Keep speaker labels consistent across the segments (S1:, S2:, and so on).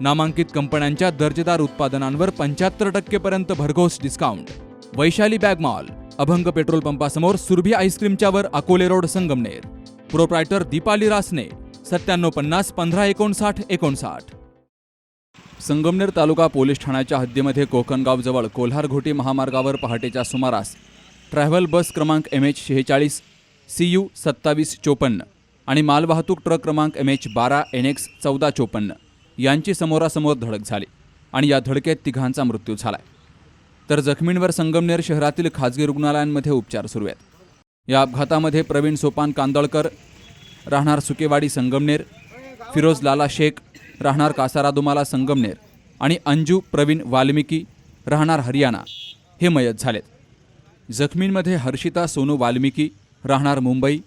S1: नामांकित कंपन्यांच्या दर्जेदार उत्पादनांवर पंच्याहत्तर टक्केपर्यंत भरघोस discount Vaishali bag mall Abhang petrol पंपासमोर Surabhi आईस्क्रीमच्यावर अकोले रोड संगमनेर. प्रोप्रायटर दीपाली रासने सत्त्याण्णव पन्नास पंधरा एकोणसाठ एकोणसाठ. संगमनेर तालुका पोलीस ठाण्याच्या हद्दीमध्ये कोकणगावजवळ कोल्हारघोटी महामार्गावर पहाटेच्या सुमारास ट्रॅव्हल बस क्रमांक एम एच शेहेचाळीस सी यू सत्तावीस चोपन्न आणि मालवाहतूक ट्रक क्रमांक एम एच बारा एन एक्स चौदा चोपन्न. यांची समोरासमोर धडक झाली आणि या धडकेत तिघांचा मृत्यू झालाय. तर जखमींवर संगमनेर शहरातील खाजगी रुग्णालयांमध्ये उपचार सुरू आहेत. या अपघातामध्ये प्रवीण सोपान कांदळकर राहणार सुकेवाडी संगमनेर फिरोज लाला शेख राहणार कासारा दुमाला संगमनेर आणि अंजू प्रवीण वाल्मिकी राहणार हरियाणा हे मयत झालेत. जखमींमध्ये हर्षिता सोनू वाल्मिकी राहणार मुंबई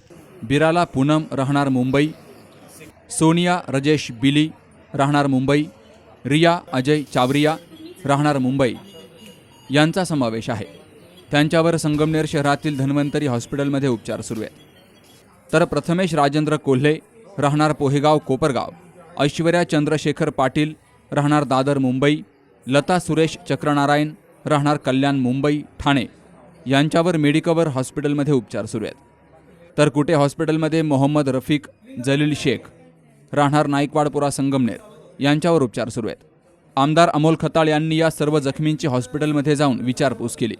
S1: बिराला पूनम राहणार मुंबई सोनिया रजेश बिली राहणार मुंबई रिया अजय चावरिया राहणार मुंबई यांचा समावेश आहे. त्यांच्यावर संगमनेर शहरातील धन्वंतरी हॉस्पिटलमध्ये उपचार सुरू आहेत. तर प्रथमेश राजेंद्र कोल्हे राहणार पोहेगाव कोपरगाव. ऐश्वर्या चंद्रशेखर पाटील राहणार दादर मुंबई. लता सुरेश चक्रनारायण राहणार कल्याण मुंबई ठाणे. यांच्यावर मेडिकवर हॉस्पिटलमध्ये उपचार सुरू आहेत. तर कुटे हॉस्पिटलमध्ये मोहम्मद रफिक जलील शेख राहणार नाईकवाडपुरा संगमनेर यांच्यावर उपचार सुरू आहेत. आमदार अमोल खताळ यांनी या सर्व जखमींची हॉस्पिटलमध्ये जाऊन विचारपूस केली.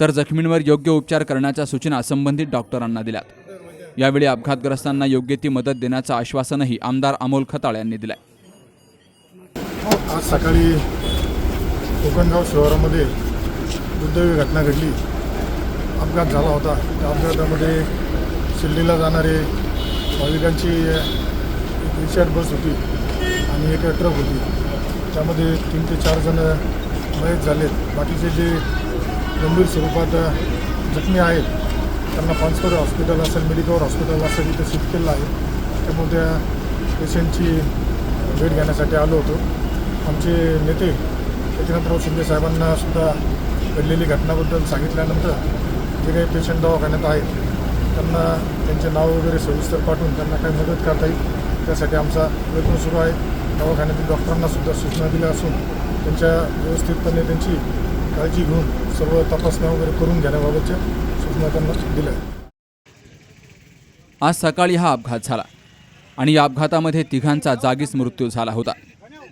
S1: तर जखमींवर योग्य उपचार करण्याच्या सूचना संबंधित डॉक्टरांना दिल्यात. यावेळी अपघातग्रस्तांना योग्य ती मदत देण्याचं आश्वासनही आमदार अमोल खताळ यांनी दिलं
S2: आज सकाळी कोकणगाव शहरामध्ये दुर्दैवी घटना घडली. अपघात झाला होता. त्या अपघातामध्ये शिर्डीला जाणारे भाविकांची एक बस होती आणि एक ट्रक होती. त्यामध्ये तीन ते चार जण मयत झालेत. बाकीचे जे गंभीर स्वरूपात जखमी आहेत त्यांना पानसर हॉस्पिटल असेल मेडिकल हॉस्पिटल असेल इथं शिफ्ट केलं आहे. त्यामुळे त्या पेशंटची भेट घेण्यासाठी आलो होतो. आमचे नेते एकनाथराव शिंदे साहेबांना सुद्धा घडलेली घटनाबद्दल सांगितल्यानंतर जे काही पेशंट दवाखान्यात आहेत त्यांना त्यांचे नाव वगैरे सविस्तर पाठवून त्यांना काही मदत करता येईल. त्यासाठी आमचा प्रयत्न सुरू आहे. दवाखान्यातील डॉक्टरांना सुद्धा सूचना दिल्या असून त्यांच्या व्यवस्थितपणे त्यांची काळजी घेऊन सर्व तपासण्या वगैरे करून घेण्याबाबतच्या सूचना त्यांना दिल्या
S1: आज सकाळी हा अपघात झाला आणि या अपघातामध्ये तिघांचा जागीच मृत्यू झाला होता.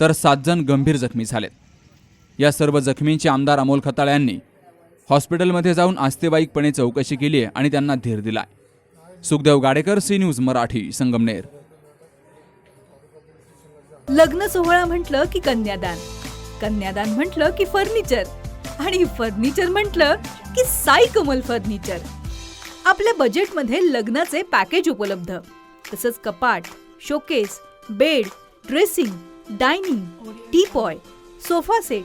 S1: तर सात जण गंभीर जखमी झालेत. या सर्व जखमींची आमदार अमोल खताळ यांनी हॉस्पिटलमध्ये जाऊन आस्तेवाईकपणे चौकशी केली आहे आणि त्यांना धीर दिलाय. Sukhdev Gadekar C news Marathi Sangamner.
S3: लग्न सोहळा म्हटलं की कन्यादान. कन्यादान म्हटलं की फर्निचर. आणि फर्निचर म्हटलं की साई कमल फर्निचर. आपल्या बजेटमध्ये लग्नाचे पॅकेज उपलब्ध. तसंच कपाट showcase bed dressing dining teapoy sofa set